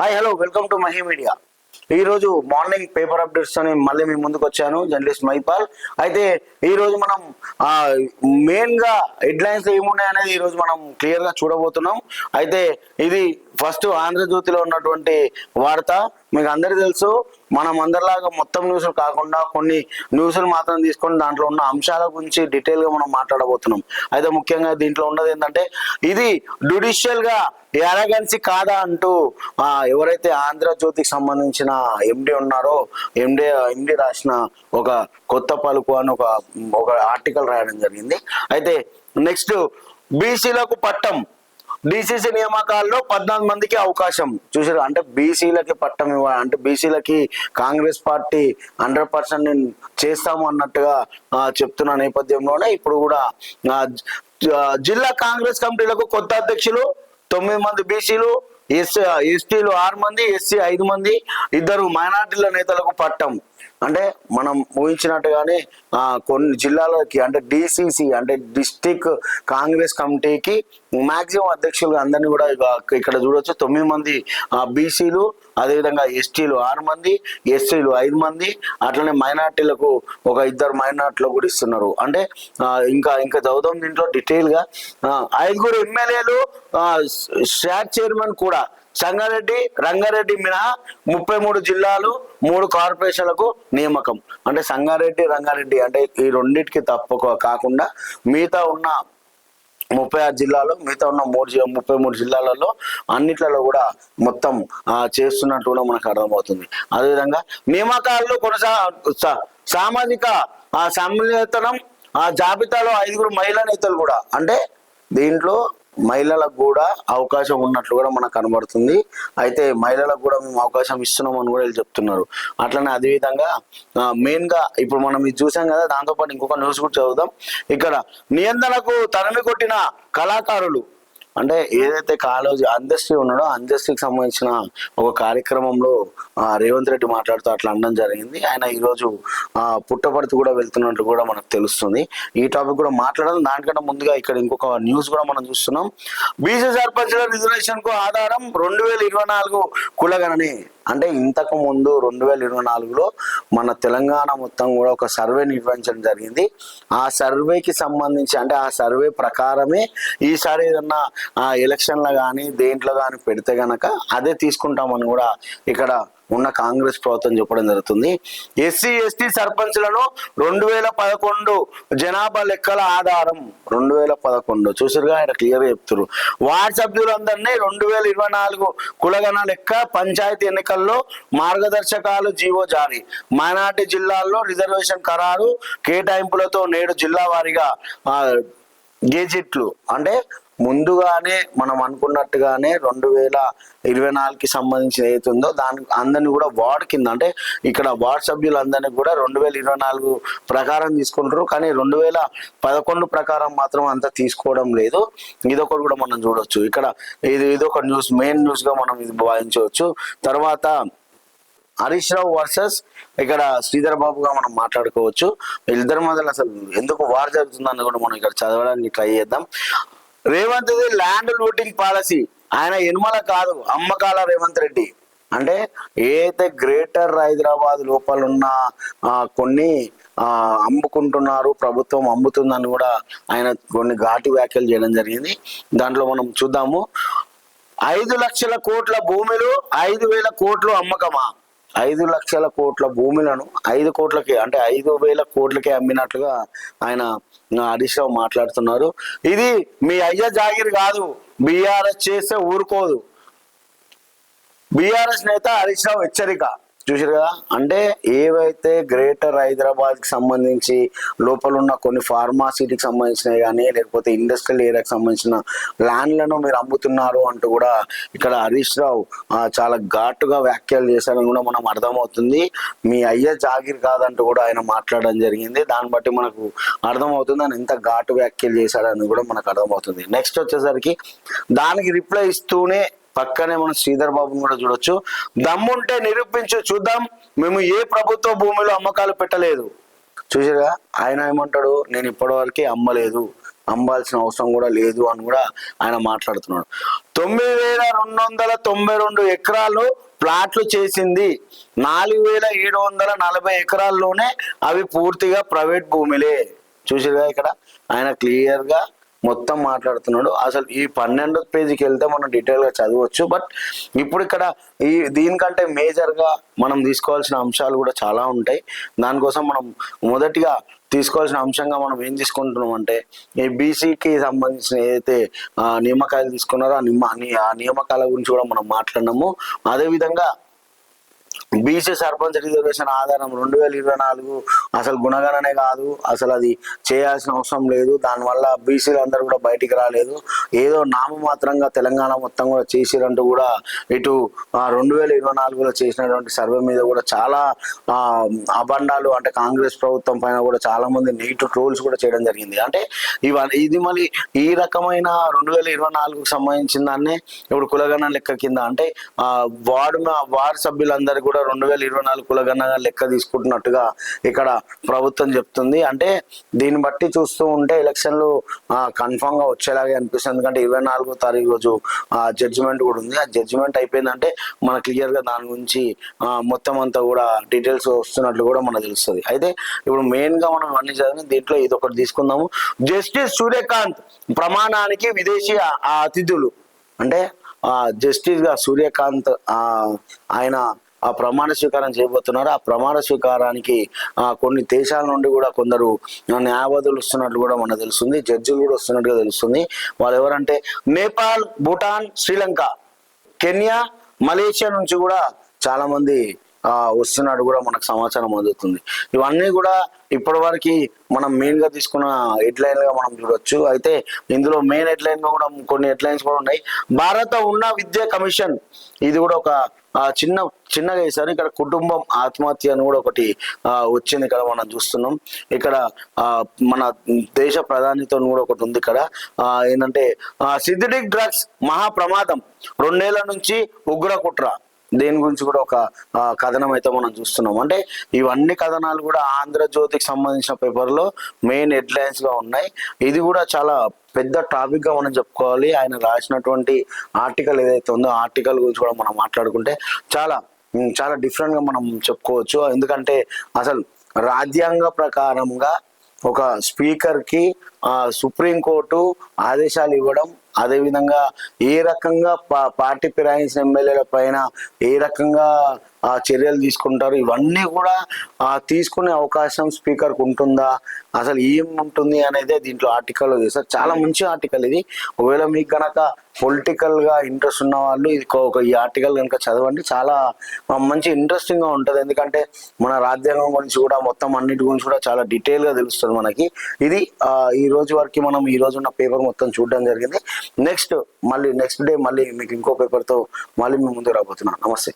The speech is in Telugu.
Hi hello welcome to Mahi media ఈ రోజు మార్నింగ్ పేపర్ అప్డేట్స్ అని మళ్ళీ మీ ముందుకు వచ్చాను జర్నలిస్ట్ మైపాల్ అయితే ఈ రోజు మనం మెయిన్గా హెడ్లైన్స్ ఏమున్నాయి అనేది ఈ రోజు మనం క్లియర్గా చూడబోతున్నాం. అయితే ఇది ఫస్ట్ ఆంధ్రజ్యోతిలో ఉన్నటువంటి వార్త. మీకు అందరికీ తెలుసు మనం అందరిలాగా మొత్తం న్యూస్లు కాకుండా కొన్ని న్యూస్లు మాత్రం తీసుకొని దాంట్లో ఉన్న అంశాల గురించి డీటెయిల్గా మనం మాట్లాడబోతున్నాం. అయితే ముఖ్యంగా దీంట్లో ఉన్నది ఏంటంటే ఇది జుడిషియల్గా ఎరగన్సీ కాదా అంటూ ఆ, ఎవరైతే ఆంధ్రజ్యోతికి సంబంధించిన ఎండి ఉన్నారో ఎండి ఎండి రాసిన ఒక కొత్త పలుకు అని ఒక ఒక ఆర్టికల్ రాయడం జరిగింది. అయితే నెక్స్ట్ బీసీలకు పట్టం డిసిసి నియామకాల్లో పద్నాలుగు మందికి అవకాశం. చూసారు అంటే బీసీలకి పట్టం ఇవ్వాలి అంటే బీసీలకి కాంగ్రెస్ పార్టీ హండ్రెడ్ పర్సెంట్ నేను చేస్తాము అన్నట్టుగా చెప్తున్న నేపథ్యంలోనే ఇప్పుడు కూడా జిల్లా కాంగ్రెస్ కమిటీలకు కొత్త అధ్యక్షులు తొమ్మిది మంది బీసీలు ఎస్ ఎస్టీలు ఆరు మంది ఎస్సీ ఐదు మంది ఇద్దరు మైనార్టీల నేతలకు పట్టం. అంటే మనం ఊహించినట్టుగానే కొన్ని జిల్లాలకి అంటే డిసిసి అంటే డిస్టిక్ కాంగ్రెస్ కమిటీకి మాక్సిమం అధ్యక్షులు అందరినీ కూడా ఇక్కడ చూడొచ్చు. తొమ్మిది మంది బీసీలు అదేవిధంగా ఎస్టీలు ఆరు మంది ఎస్సీలు ఐదు మంది అట్లనే మైనార్టీలకు ఒక ఇద్దరు మైనార్టీలు కూడా ఇస్తున్నారు. అంటే ఇంకా ఇంకా చదువుతాం దీంట్లో డీటెయిల్గా ఐదుగురు ఎమ్మెల్యేలు స్టాట్ చైర్మన్ కూడా సంగారెడ్డి రంగారెడ్డి మినహా ముప్పై మూడు జిల్లాలు మూడు కార్పొరేషన్లకు నియామకం. అంటే సంగారెడ్డి రంగారెడ్డి అంటే ఈ రెండింటికి తప్ప కాకుండా మిగతా ఉన్న ముప్పై ఆరు జిల్లాలో మిగతా ఉన్న మూడు ముప్పై మూడు జిల్లాలలో అన్నిట్లలో కూడా మొత్తం చేస్తున్నట్టు కూడా మనకు అర్థమవుతుంది. అదేవిధంగా నియామకాల్లో కొనసా సామాజిక ఆ ఆ జాబితాలో ఐదుగురు మహిళా నేతలు కూడా. అంటే దీంట్లో మహిళలకు కూడా అవకాశం ఉన్నట్లు కూడా మనకు కనబడుతుంది. అయితే మహిళలకు కూడా మేము అవకాశం ఇస్తున్నాం అని కూడా వీళ్ళు చెప్తున్నారు. అట్లనే అదేవిధంగా మెయిన్గా ఇప్పుడు మనం ఇది చూసాం కదా దాంతోపాటు ఇంకొక న్యూస్ కూడా చదువుదాం. ఇక్కడ నియంత్రణకు తరిమి కొట్టిన కళాకారులు అంటే ఏదైతే కాలేజ్ అందశ్రీ ఉన్నాడో అందశ్రీకి సంబంధించిన ఒక కార్యక్రమంలో రేవంత్ రెడ్డి మాట్లాడుతూ అట్లా అనడం జరిగింది. ఆయన ఈరోజు ఆ, పుట్టపర్తి కూడా వెళ్తున్నట్టు కూడా మనకు తెలుస్తుంది. ఈ టాపిక్ కూడా మాట్లాడాలి దానికంటే ముందుగా ఇక్కడ ఇంకొక న్యూస్ కూడా మనం చూస్తున్నాం. బీసీ సర్పంచ్ల రిజర్వేషన్కు ఆధారం రెండు వేల ఇరవై నాలుగు కులగణని. అంటే ఇంతకు ముందు రెండు వేల ఇరవై నాలుగులో మన తెలంగాణ మొత్తం కూడా ఒక సర్వే నిర్వహించడం జరిగింది. ఆ సర్వేకి సంబంధించి అంటే ఆ సర్వే ప్రకారమే ఈసారి ఏదన్నా ఆ ఎలక్షన్లో కానీ దేంట్లో కానీ పెడితే గనక అదే తీసుకుంటామని కూడా ఇక్కడ ఉన్న కాంగ్రెస్ ప్రభుత్వం చెప్పడం జరుగుతుంది. ఎస్సీ ఎస్టీ సర్పంచ్లను రెండు వేల పదకొండు జనాభా లెక్కల ఆధారం రెండు వేల పదకొండు. చూసారుగా ఆయన క్లియర్గా చెప్తున్నారు వార్డ్ సభ్యులందరినీ రెండు వేల ఇరవై నాలుగు కులగణ లెక్క పంచాయతీ ఎన్నికల్లో మార్గదర్శకాలు జీవో జారీ. మైనార్టీ జిల్లాల్లో రిజర్వేషన్ ఖరారు కేటాయింపులతో నేడు జిల్లా వారీగా గెజిట్లు అంటే ముందుగానే మనం అనుకున్నట్టుగానే రెండు వేల ఇరవై నాలుగుకి సంబంధించిన ఏదైతుందో ఉందో దాని అందరిని కూడా వార్డ్ కింద అంటే ఇక్కడ వార్డ్ సభ్యులందరినీ కూడా రెండు వేల ఇరవై నాలుగు ప్రకారం తీసుకుంటారు. కానీ రెండు వేల పదకొండు ప్రకారం మాత్రం అంత తీసుకోవడం లేదు. ఇదొకటి కూడా మనం చూడొచ్చు. ఇక్కడ ఇది ఇదొక న్యూస్ మెయిన్ న్యూస్గా మనం ఇది భావించవచ్చు. తర్వాత హరీష్ రావు వర్సెస్ ఇక్కడ శ్రీధర్ బాబుగా మనం మాట్లాడుకోవచ్చు. వీళ్ళిద్దరి మధ్యలో అసలు ఎందుకు వార్ జరుగుతుందని కూడా మనం ఇక్కడ చదవడానికి ట్రై చేద్దాం. రేవంత్ ల్యాండ్ లూటింగ్ పాలసీ ఆయన ఎనుమల కాదు అమ్మకాల రేవంత్ రెడ్డి. అంటే ఏదైతే గ్రేటర్ హైదరాబాద్ లోపల ఉన్న కొన్ని అమ్ముకుంటున్నారు ప్రభుత్వం అమ్ముతుందని కూడా ఆయన కొన్ని ఘాటు వ్యాఖ్యలు చేయడం జరిగింది. దాంట్లో మనం చూద్దాము. ఐదు లక్షల కోట్ల భూములు ఐదు వేల కోట్లు అమ్మకమా? ఐదు లక్షల కోట్ల భూములను ఐదు కోట్లకి అంటే ఐదు వేల కోట్లకి అమ్మినట్లుగా ఆయన హరీష్ రావు మాట్లాడుతున్నారు. ఇది మీ అయ్య జాగిరి కాదు బీఆర్ఎస్ చేస్తే ఊరుకోదు. బీఆర్ఎస్ నేత హరీష్ రావు హెచ్చరిక. చూసారు కదా? అంటే ఏవైతే గ్రేటర్ హైదరాబాద్కి సంబంధించి లోపల ఉన్న కొన్ని ఫార్మాసిటీకి సంబంధించినవి కానీ లేకపోతే ఇండస్ట్రియల్ ఏరియాకి సంబంధించిన ల్యాండ్లను మీరు అమ్ముతున్నారు అంటూ కూడా ఇక్కడ హరీష్ రావు చాలా ఘాటుగా వ్యాఖ్యలు చేశారని కూడా మనం అర్థమవుతుంది. మీ అయ్య జాగిర్ కాదంటూ కూడా ఆయన మాట్లాడడం జరిగింది. దాన్ని బట్టి మనకు అర్థమవుతుంది ఆయన ఎంత ఘాటు వ్యాఖ్యలు చేశాడని కూడా మనకు అర్థమవుతుంది. నెక్స్ట్ వచ్చేసరికి దానికి రిప్లై ఇస్తూనే పక్కనే మనం శ్రీధర్ బాబుని కూడా చూడొచ్చు. దమ్ముంటే నిరూపించు చూద్దాం. మేము ఏ ప్రభుత్వ భూమిలో అమ్మకాలు పెట్టలేదు. చూసారా ఆయన ఏమంటాడు? నేను ఇప్పటివరకు అమ్మలేదు. అమ్మాల్సిన అవసరం కూడా లేదు అని కూడా ఆయన మాట్లాడుతున్నాడు. తొమ్మిది వేల రెండు వందల తొంభై రెండు ఎకరాలు ప్లాట్లు చేసింది. నాలుగు వేల ఏడు వందల నలభై ఎకరాల్లోనే అవి పూర్తిగా ప్రైవేట్ భూమిలే. చూసారుగా ఇక్కడ? ఆయన క్లియర్గా మొత్తం మాట్లాడుతున్నాడు. అసలు ఈ పన్నెండో పేజీకి వెళ్తే మనం డీటెయిల్గా చదవచ్చు. బట్ ఇప్పుడు ఇక్కడ ఈ దీనికంటే మేజర్గా మనం తీసుకోవాల్సిన అంశాలు కూడా చాలా ఉంటాయి. దానికోసం మనం మొదటిగా తీసుకోవాల్సిన అంశంగా మనం ఏం తీసుకుంటున్నాం అంటే ఈ బీసీకి సంబంధించిన ఏదైతే ఆ, నియామకాలు తీసుకున్నారో ఆ నియమ ఆ నియామకాల గురించి కూడా మనం మాట్లాడినాము. అదేవిధంగా బీసీ సర్పంచ్ రిజర్వేషన్ ఆధారం రెండు వేల ఇరవై నాలుగు అసలు గుణగణనే కాదు. అసలు అది చేయాల్సిన అవసరం లేదు. దానివల్ల బీసీలు అందరూ కూడా బయటికి రాలేదు. ఏదో నామమాత్రంగా తెలంగాణ మొత్తం కూడా చేసిరంటూ కూడా ఇటు రెండు వేల ఇరవై నాలుగులో చేసినటువంటి సర్వే మీద కూడా చాలా అబండాలు అంటే కాంగ్రెస్ ప్రభుత్వం పైన కూడా చాలా మంది నెగిటివ్ ట్రోల్స్ కూడా చేయడం జరిగింది. అంటే ఇవన్నీ ఇది మళ్ళీ ఈ రకమైన రెండు వేల ఇరవై నాలుగుకు సంబంధించిన దాన్నే ఇప్పుడు కులగణ లెక్క కింద అంటే వార్డు వార్డు సభ్యులందరూ కూడా రెండు వేల ఇరవై నాలుగు కులగణ లెక్క తీసుకుంటున్నట్టుగా ఇక్కడ ప్రభుత్వం చెప్తుంది. అంటే దీన్ని బట్టి చూస్తూ ఉంటే ఎలక్షన్లు కన్ఫామ్గా వచ్చేలాగే అనిపిస్తుంది. ఎందుకంటే ఇరవై నాలుగో తారీఖు రోజు ఆ జడ్జిమెంట్ కూడా ఉంది. ఆ జడ్జిమెంట్ అయిపోయిందంటే మన క్లియర్గా దాని గురించి మొత్తం అంతా కూడా డీటెయిల్స్ వస్తున్నట్లు కూడా మనకు తెలుస్తుంది. అయితే ఇప్పుడు మెయిన్గా మనం అన్ని చదివిన దీంట్లో ఇది ఒకటి తీసుకుందాము. జస్టిస్ సూర్యకాంత్ ప్రమాణానికి విదేశీ ఆ- అతిథులు. అంటే ఆ జస్టిస్గా సూర్యకాంత్ ఆయన ఆ ప్రమాణ స్వీకారం చేయబోతున్నారు. ఆ ప్రమాణ స్వీకారానికి ఆ కొన్ని దేశాల నుండి కూడా కొందరు న్యాయవాదులు వస్తున్నట్లు కూడా మనకు తెలుస్తుంది. జడ్జిలు కూడా వస్తున్నట్టుగా తెలుస్తుంది. వాళ్ళు ఎవరంటే నేపాల్ భూటాన్ శ్రీలంక కెన్యా మలేషియా నుంచి కూడా చాలా మంది వస్తున్నాడు వస్తున్నట్టు కూడా మనకు సమాచారం అందుతుంది. ఇవన్నీ కూడా ఇప్పటి వరకు మనం మెయిన్గా తీసుకున్న హెడ్లైన్గా మనం చూడొచ్చు. అయితే ఇందులో మెయిన్ హెడ్లైన్గా కూడా కొన్ని హెడ్లైన్స్ కూడా ఉన్నాయి. భారత ఉన్న విద్యా కమిషన్ ఇది కూడా ఒక చిన్న చిన్నగా వేసారు ఇక్కడ కుటుంబం ఆత్మహత్య అని కూడా ఒకటి ఆ, వచ్చింది ఇక్కడ మనం చూస్తున్నాం. ఇక్కడ ఆ, మన దేశ ప్రధానితో కూడా ఒకటి ఉంది ఇక్కడ. ఆ, ఏంటంటే సిథిటిక్ డ్రగ్స్ మహా ప్రమాదం రెండేళ్ళ నుంచి ఉగ్ర కుట్ర. దేని గురించి కూడా ఒక కథనం అయితే మనం చూస్తున్నాం అంటే ఇవన్నీ కథనాలు కూడా ఆంధ్రజ్యోతికి సంబంధించిన పేపర్లో మెయిన్ హెడ్లైన్స్గా ఉన్నాయి. ఇది కూడా చాలా పెద్ద టాపిక్గా మనం చెప్పుకోవాలి. ఆయన రాసినటువంటి ఆర్టికల్ ఏదైతే ఉందో ఆర్టికల్ గురించి కూడా మనం మాట్లాడుకుంటే చాలా చాలా డిఫరెంట్గా మనం చెప్పుకోవచ్చు. ఎందుకంటే అసలు రాజ్యాంగ ప్రకారంగా ఒక స్పీకర్కి ఆ సుప్రీంకోర్టు ఆదేశాలు ఇవ్వడం అదేవిధంగా ఏ రకంగా పా- పార్టీ ఫిరాయించిన ఎమ్మెల్యేల పైన ఏ రకంగా ఆ చర్యలు తీసుకుంటారు ఇవన్నీ కూడా ఆ తీసుకునే అవకాశం స్పీకర్కు ఉంటుందా? అసలు ఏం ఉంటుంది అనేది దీంట్లో ఆర్టికల్ చేస్తారు చాలా మంచి ఆర్టికల్ ఇది. ఒకవేళ మీకు కనుక పొలిటికల్గా ఇంట్రెస్ట్ ఉన్న వాళ్ళు ఇది ఒక- ఈ ఆర్టికల్ కనుక చదవండి. చాలా మంచి ఇంట్రెస్టింగ్గా ఉంటది. ఎందుకంటే మన రాజ్యాంగం గురించి కూడా మొత్తం అన్నిటి గురించి కూడా చాలా డీటెయిల్గా తెలుస్తుంది మనకి. ఇది ఆ, ఈ రోజు వరకు మనం ఈ రోజు ఉన్న పేపర్ మొత్తం చూడడం జరిగింది. నెక్స్ట్ మళ్ళీ నెక్స్ట్ డే మళ్ళీ మీకు ఇంకో పేపర్తో మళ్ళీ మీ ముందు రాబోతున్నాను. నమస్తే.